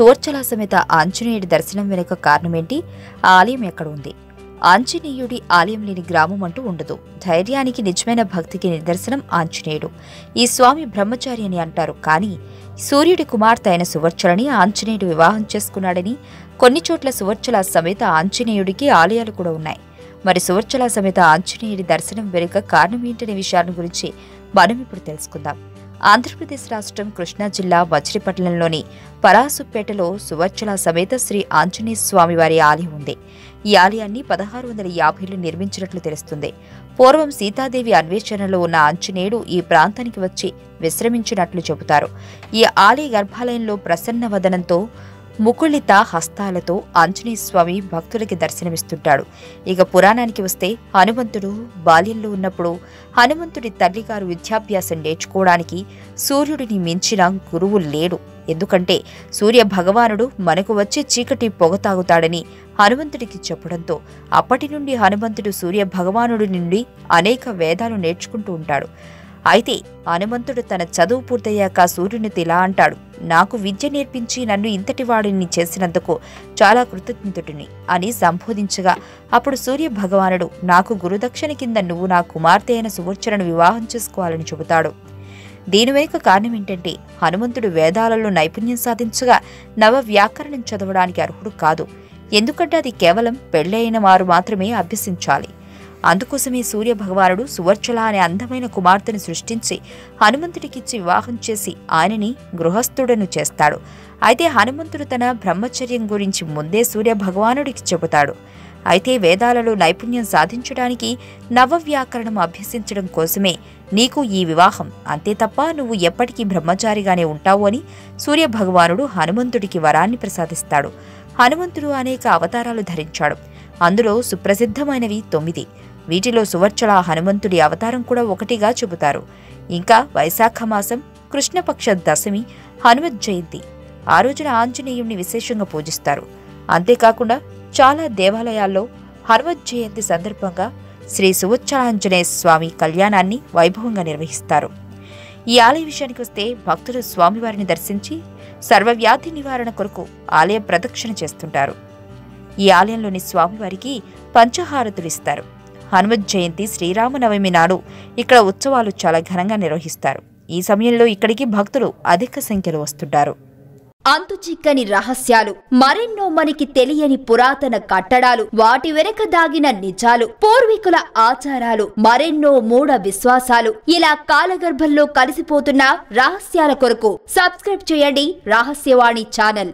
సూర్చల సమేత ఆంజనేయుడి దర్శనం వెనుక కారణమేంటి? ఆ ఆలయం ఎక్కడ ఉంది ఆంజనేయుడి ఆలయం లేని గ్రామం అంటూ ఉండదు. ధైర్యానికి నిజమైన భక్తికి నిదర్శనం ఆంజనేయుడు. ఈ స్వామి బ్రహ్మచారి అని అంటారు. కానీ సూర్యుడి కుమార్తె అయిన సువర్చలని ఆంజనేయుడు వివాహం చేసుకున్నాడని కొన్ని చోట్ల సువర్చల సమేత ఆంజనేయుడికి ఆలయాలు కూడా ఉన్నాయి. మరి సువర్చల సమేత ఆంజనేయుడి దర్శనం వెనుక కారణం ఏంటనే విషయాల గురించి మనం ఇప్పుడు తెలుసుకుందాం. ఆంధ్రప్రదేశ్ రాష్ట్రం కృష్ణా జిల్లా మచిలీపట్నంలోని పరాసుపేటలో సువర్చల సమేత శ్రీ ఆంజనేయ స్వామివారి ఆలయం ఉంది. ఈ ఆలయాన్ని పదహారు వందల యాభైలో నిర్మించినట్లు తెలుస్తుంది. పూర్వం సీతాదేవి అన్వేషణలో ఉన్న ఆంజనేయుడు ఈ ప్రాంతానికి వచ్చి విశ్రమించినట్లు చెబుతారు. ఈ ఆలయ గర్భాలయంలో ప్రసన్న వదనంతో ముకుళిత హస్తాలతో ఆంజనేయ స్వామి భక్తులకి దర్శనమిస్తుంటాడు. ఇక పురాణానికి వస్తే హనుమంతుడు బాల్యంలో ఉన్నప్పుడు హనుమంతుడి తల్లిగారు విద్యాభ్యాసం నేర్చుకోవడానికి సూర్యుడిని మించిన గురువు లేడు. ఎందుకంటే సూర్య భగవానుడు మనకు వచ్చే చీకటి పొగ తాగుతాడని హనుమంతుడికి చెప్పడంతో అప్పటి నుండి హనుమంతుడు సూర్య భగవానుడి నుండి అనేక వేదాలు నేర్చుకుంటూ ఉంటాడు. అయితే హనుమంతుడు తన చదువు పూర్తయ్యాక సూర్యునితో ఇలా అంటాడు. నాకు విద్య నేర్పించి నన్ను ఇంతటి వాడిని చేసినందుకు చాలా కృతజ్ఞతుడిని అని సంబోధించగా అప్పుడు సూర్య భగవానుడు నాకు గురుదక్షిణ కింద నువ్వు నా కుమార్తె అయిన సువర్చనను వివాహం చేసుకోవాలని చెబుతాడు. దీని వెనుక కారణం ఏంటంటే హనుమంతుడు వేదాలలో నైపుణ్యం సాధించగా నవ వ్యాకరణం చదవడానికి అర్హుడు కాదు. ఎందుకంటే అది కేవలం పెళ్ళైన వారు మాత్రమే అభ్యసించాలి. అందుకోసమే సూర్య భగవానుడు సువర్చల అనే అందమైన కుమార్తెను సృష్టించి హనుమంతుడికిచ్చి వివాహం చేసి ఆయనని గృహస్థుడను చేస్తాడు. అయితే హనుమంతుడు తన బ్రహ్మచర్యం గురించి ముందే సూర్య భగవానుడికి చెబుతాడు. అయితే వేదాలలో నైపుణ్యం సాధించడానికి నవ వ్యాకరణం అభ్యసించడం కోసమే నీకు ఈ వివాహం. అంతే తప్ప నువ్వు ఎప్పటికీ బ్రహ్మచారిగానే ఉంటావు అని సూర్య భగవానుడు హనుమంతుడికి వరాన్ని ప్రసాదిస్తాడు. హనుమంతుడు అనేక అవతారాలు ధరించాడు. అందులో సుప్రసిద్ధమైనవి తొమ్మిది. వీటిలో సువర్చల హనుమంతుడి అవతారం కూడా ఒకటిగా చెబుతారు ఇంకా వైశాఖ మాసం కృష్ణపక్ష దశమి హనుమత్ జయంతి. ఆ రోజున ఆంజనేయుణ్ణి విశేషంగా పూజిస్తారు. అంతేకాకుండా చాలా దేవాలయాల్లో హనుమత్ జయంతి సందర్భంగా శ్రీ సువచ్చలాంజనేయ స్వామి కళ్యాణాన్ని వైభవంగా నిర్వహిస్తారు. ఈ ఆలయ విషయానికి వస్తే భక్తులు స్వామివారిని దర్శించి సర్వవ్యాధి నివారణ కొరకు ఆలయ ప్రదక్షిణ చేస్తుంటారు. ఈ ఆలయంలోని స్వామివారికి పంచహారతులు ఇస్తారు. హనుమత్ జయంతి శ్రీరామనవమి నాడు ఇక్కడ ఉత్సవాలు చాలా ఘనంగా నిర్వహిస్తారు. ఈ సమయంలో ఇక్కడికి భక్తులు అధిక సంఖ్యలో వస్తుంటారు. అంతు చిక్కని రహస్యాలు మరెన్నో మనకి తెలియని పురాతన కట్టడాలు వాటి వెనక దాగిన నిజాలు పూర్వీకుల ఆచారాలు మరెన్నో మూఢ విశ్వాసాలు ఇలా కాలగర్భంలో కలిసిపోతున్న రహస్యాల కొరకు సబ్స్క్రైబ్ చేయండి రహస్యవాణి ఛానల్.